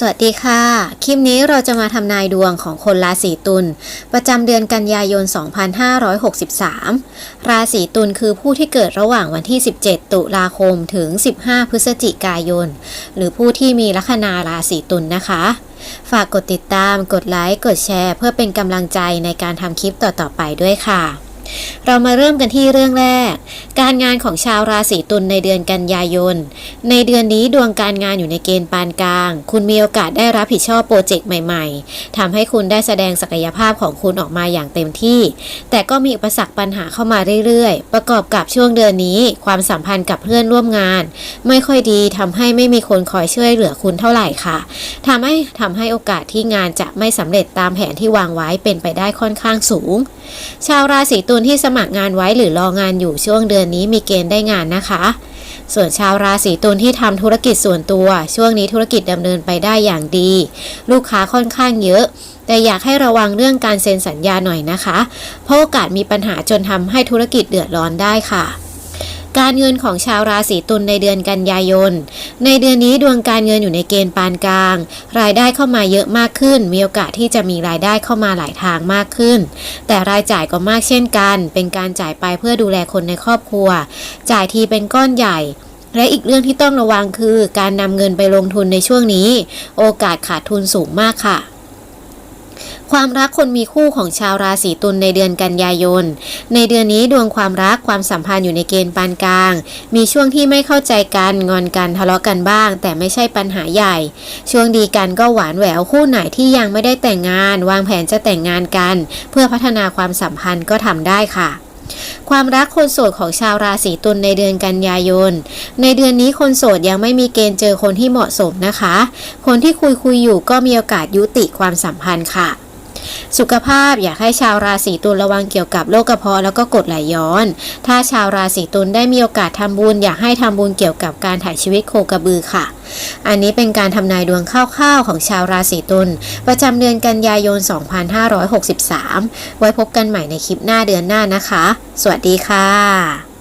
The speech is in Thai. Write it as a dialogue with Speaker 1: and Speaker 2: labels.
Speaker 1: สวัสดีค่ะ คลิปนี้เราจะมาทำนายดวงของคนราศีตุลประจำเดือนกันยายน 2563 ราศีตุลคือผู้ที่เกิดระหว่างวันที่ 17 ตุลาคมถึง 15 พฤศจิกายน หรือผู้ที่มีลัคนาราศีตุลนะคะ ฝากกดติดตาม กดไลค์ กดแชร์ เพื่อเป็นกำลังใจในการทำคลิปต่อๆไปด้วยค่ะ เรามาเริ่มกันที่เรื่องแรก การงานของชาวราศีตุลในเดือนกันยายน ในเดือนนี้ดวงการงานอยู่ในเกณฑ์ปานกลาง คุณมีโอกาสได้รับผิดชอบโปรเจกต์ใหม่ ๆทำให้คุณได้แสดงศักยภาพของคุณออกมาอย่างเต็มที่ แต่ก็มีอุปสรรคปัญหาเข้ามาเรื่อยๆ ประกอบกับช่วงเดือนนี้ ความสัมพันธ์กับเพื่อนร่วมงาน ไม่ค่อยดีทำให้ไม่มีคนคอยช่วยเหลือคุณเท่าไหร่ค่ะทำให้ทำให้โอกาสที่งานจะไม่สำเร็จตามแผนที่วางไว้เป็นไปได้ค่อนข้างสูง ชาวราศีตุลนที่สมัครงานไว้หรือรองานอยู่ช่วงเดือนนี้มีเกณฑ์ได้งานนะคะ ส่วนชาวราศีตุลที่ทำธุรกิจส่วนตัว ช่วงนี้ธุรกิจดำเนินไปได้อย่างดี ลูกค้าค่อนข้างเยอะ แต่อยากให้ระวังเรื่องการเซ็นสัญญาหน่อยนะคะ เพราะโอกาสมีปัญหาจนทำให้ธุรกิจเดือดร้อนได้ค่ะ การเงินของชาวราศีตุลในเดือนกันยายน ในเดือนนี้ดวงการเงินอยู่ในเกณฑ์ปานกลาง รายได้เข้ามาเยอะมากขึ้น มีโอกาสที่จะมีรายได้เข้ามาหลายทางมากขึ้น แต่รายจ่ายก็มากเช่นกัน เป็นการจ่ายไปเพื่อดูแลคนในครอบครัว จ่ายทีเป็นก้อนใหญ่และอีกเรื่องที่ต้องระวังคือการนำเงินไปลงทุนในช่วงนี้ โอกาสขาดทุนสูงมากค่ะ ความรักคนมีคู่ของชาวราศีตุลในเดือนกันยายน ในเดือนนี้ดวงความรักความสัมพันธ์อยู่ในเกณฑ์ปานกลาง มีช่วงที่ไม่เข้าใจกันงอนกันทะเลาะกันบ้าง แต่ไม่ใช่ปัญหาใหญ่ ช่วงดีกันก็หวานแหววคู่ไหนที่ยังไม่ได้แต่งงาน วางแผนจะแต่งงานกัน เพื่อพัฒนาความสัมพันธ์ก็ทำได้ค่ะความรักคนโสดของชาวราศีตุลในเดือนกันยายน ในเดือนนี้คนโสดยังไม่มีเกณฑ์เจอคนที่เหมาะสมนะคะ คนที่คุยคุยอยู่ก็มีโอกาสยุติความสัมพันธ์ค่ะ สุขภาพอยากให้ชาวราศีตุลระวังเกี่ยวกับโรคกระเพาะแล้วก็กรดไหลย้อน ถ้าชาวราศีตุลได้มีโอกาสทำบุญ อยากให้ทำบุญเกี่ยวกับการถ่ายชีวิตโคกระบือค่ะ อันนี้เป็นการทำนายดวงคร่าวๆของชาวราศีตุลประจำเดือนกันยายน 2563 ไว้พบกันใหม่ในคลิปหน้าเดือนหน้านะคะ สวัสดีค่ะ